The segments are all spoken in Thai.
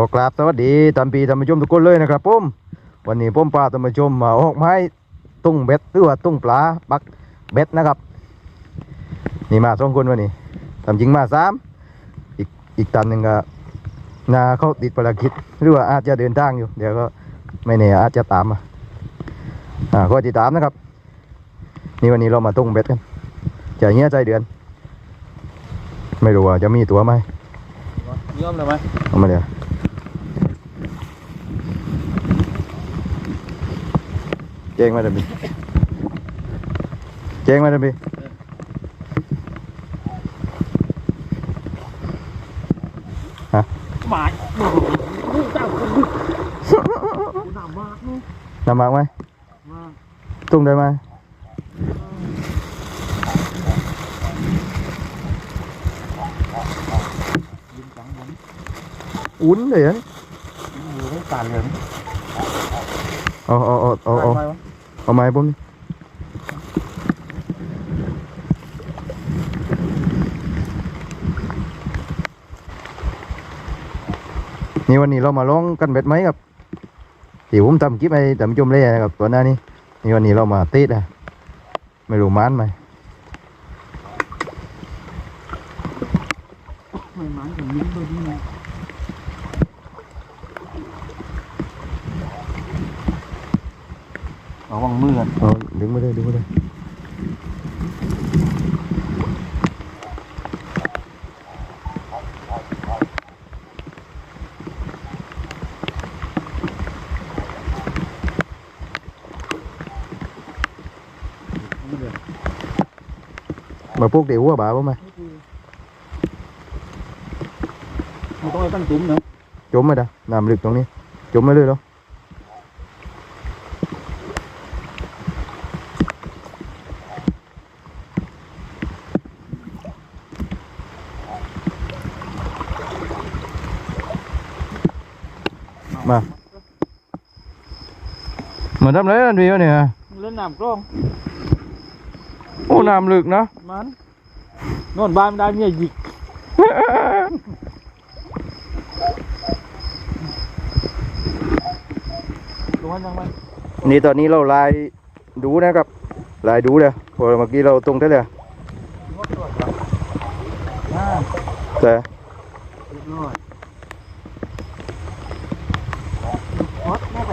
ก็กราบสวัสดีตามปีท่านผู้ชมทุกคนเลยนะครับผมวันนี้ผมพาท่านผู้ชมมาออกไม้ตุ้งเบ็ดหรือว่าตุ้งปลาปักเบ็ดนะครับ นี่มาสองคนวันนี้ทำจริงมาสามอีกอีกตันหนึ่งก็นาเขาติดภารกิจหรือว่าอาจจะเดินทางอยู่ เดี๋ยวก็ไม่แน่อาจจะตามมาอ่าก็ติดตามนะครับ นี่วันนี้เรามาตุ้งเบ็ดกันจะเงี้ยใจเดือน ไม่รู้ว่าจะมีตัวไหมเยี่ยมเลยไหมเอามาเดี๋ยว จ๊งมาเดี๋ยวพี่เจ๊งมาเดี๋ยวพี่หมายโอ้โหเจ้าคุณหนามากนี่นำมากไหมมากตุ้งได้ไหมยิงจังบนอุ้นเลยอะอยู่ได้ตาเหลืองเอาเอาเอาเอา เอาไปวะเอาไม้ผมนี่นี่วันนี้เรามาลองกันเบ็ดไหมครับที่ผมทำคลิปให้ท่านผู้ชมเล่นะครับตัวหน้านี้นี่วันนี้เรามาติดอะไม่รู้มันไหมไม่มายถึงยิงตัวนี้นะ ระวังมือกันเอาดึงมาเลยดึงมาเลยมาพวกเดี๋ยวหัวบ่าบ่ไหมไม่ต้องให้ตั้งตุ้มนะจมมาด้น้ำลึกตรงนี้จมมาเลยเหรอ มามาทำอะไรกันพี่วะเนี่ยเล่นน้ำกล้องโอ้น้ำลึกนะมันนอนบ้านไม่ได้เมียหยิกลงมายังไงนี่ตอนนี้เราไลายดูนะครับไลายดูเลยพอเมื่อกี้เราตรงเท่าไหร่งดตรวจครับอ่าแต่ เรียบร้อยฮอตแม่ไป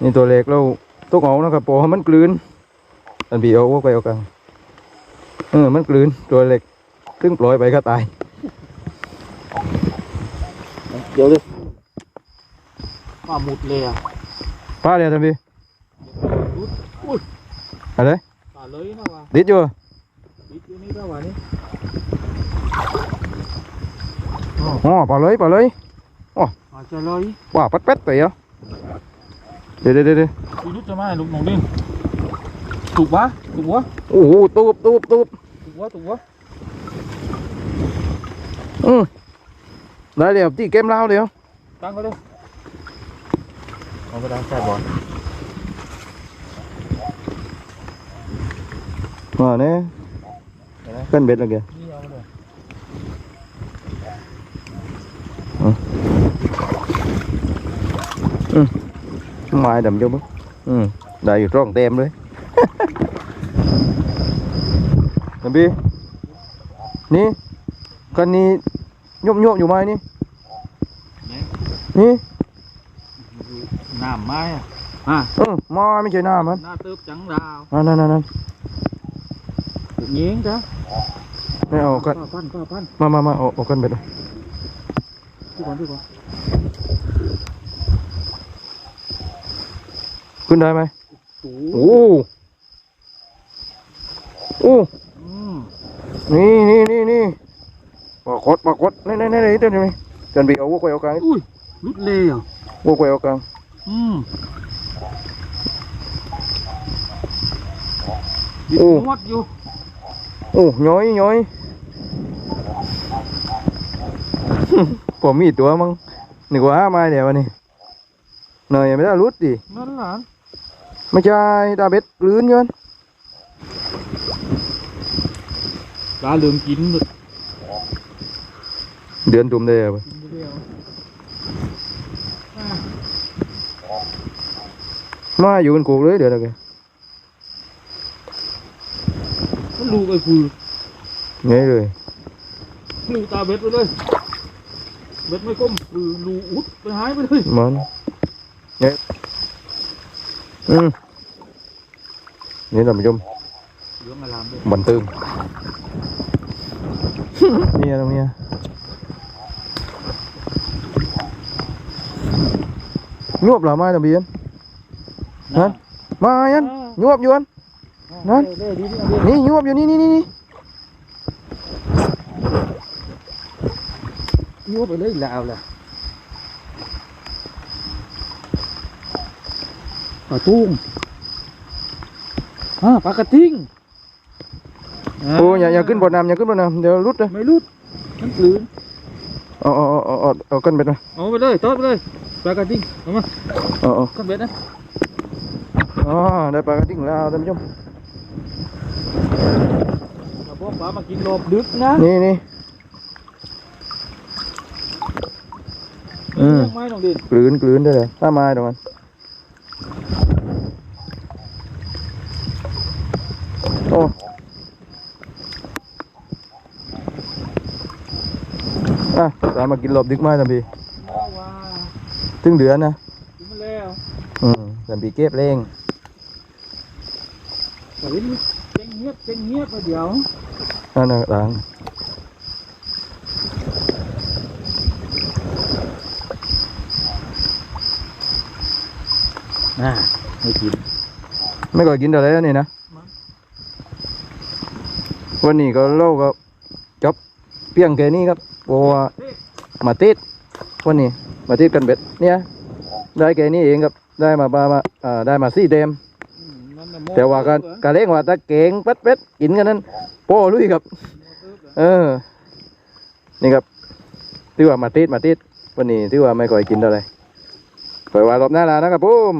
ไหมตอนเปียวว่าไกวเอากลางเอามาจานกินเลยอืมอืมทำตัวกับน้องเด่นคืนน่ะครับคืนน่ะทุกเอาอะแต่มันปล่อยตายอยู่เลยอะทำตัวออกนี่ตัวเล็กเราทุกเอานะครับพอให้มันกลืนตอนเปียวว่าไกวเอากลางเออมันกลืนตัวเล็กซึ่งปล่อยไปก็ตายเดี๋ยวเลยปลาหมุดเลยอะป้าเลยท่านพี่อุ้ยอะไรปลาเลยนะวะติดอยู่ปิดอยู่นี่ก็วะนี่อ๋อปล่าเลยปล่าเลยอาจจะเลยว่าปัดเป็ดไปเหรอ เดี๋ยวเดี๋ยวเดี๋ยวดูนุชจะมาให้ลูกน้องเด่นถูกปะถูกวะโอ้โหตูบตูบตูบถูกวะถูกวะอืมได้เดี๋ยวที่เกมเล่าเดี๋ยวตั้งก็เลยเอาไปดังแค่บอลมาเนี่ยกันเบ็ดแล้วแก นี่เอาเลยไม้ดำจุ๊บอืมได้อยู่ร่องเต็มเลยน้ำบีนี่กันนี้โยมโยมอยู่ไหมนี่นี่น้ำไม้อะอะเขึ้นได้ไหมโอ้โอ้โอ้อืมนี่นี่นี่นี่ปากกดปากกดนี่นี่นี่นี่เดี๋ยวนี้จนบีเอาวัวควายเอากลางอุ้ยลุดเลยอะวัวควายเอากลางอืมโอ้นวดอยู่โอ้ย้อยย้อยผมมีตัวมั้งนึกว่าหามาเดี๋ยววันนี้เหนื่อยไม่ได้รุดดินั่นหลาน ไม่ใช่ตาเบ็ดลื้นเงินปลาเหลืองกินหมดเดือนตุ่มเลยอะกินไปแล้วอะมาอยู่เป็นกูเลยเดี๋ยวนะแกมันลูกไอ้ฟือนี่เลยลูกตาเบ็ดไปเลยเบ็ดไม่ก้มฟือลูกอุดไปหายไปเลยมันนี่ อืมนี่ท่านผู้ชมเหลืองอลามเลยบันเติมเนี่ยตรงเนี้ยยวบเหรอไม้ตะเบียนนั่นมายันยวบอยวนนั่นเด้ดีๆเอาดินี่ยวบอยู่นี่นี่นี่นี่ยั่วไปเลยลาวล่ะ ปลาตุ้งอ่าปลากระทิงโอ้ยอย่าอย่าขึ้นบนน้ำอย่าขึ้นบนน้ำเดี๋ยวรุดเลยไม่รุดมันกลืนเอาเอาเอาเอาเอาเอาขึ้นไปนะเอาไปเลยทอดไปเลยปลากระทิงเอามาเอาเอาขึ้นเบ็ดนะอ๋อได้ปลากระดิ่งแล้วท่านผู้ชมเอาพวกปลามากินรอบดึกนะนี่นี่อืมเลี้ยงไม้น้องดินกลืนกลืนได้เลยถ้าไม้ตรงนั้น โอ้อะตามมากินหลบดึกไม้ทันทีเอาว่าถึงเดือนนะกินมาแล้วอืมทันทีเก็บเร่งแต่เห็นเจ๊งเงียบเจ๊งเงียบไปเดี๋ยวนั่นนะต่างน่าไม่กิน ไม่ก่อยกินอะไรแล้วนี่นะมั้ง วันนี้ก็เล่าก็จบเพียงแค่นี้ครับเพราะว่ามาติดวันนี้มาติดกันเบ็ดเนี่ยได้แค่นี้เองครับได้มาบามาอ่าได้มาสี่เดม แต่ว่าการการเลี้งว่าตะเก่งเป็ดเป็ดกินกันนั้นโป้ลุยครับ เออ นี่ครับที่ว่ามาติดมาติดวันนี้ที่ว่าไม่ค่อยกินเท่าไหร่ค่อยว่ารอบหน้าแล้วนะครับผม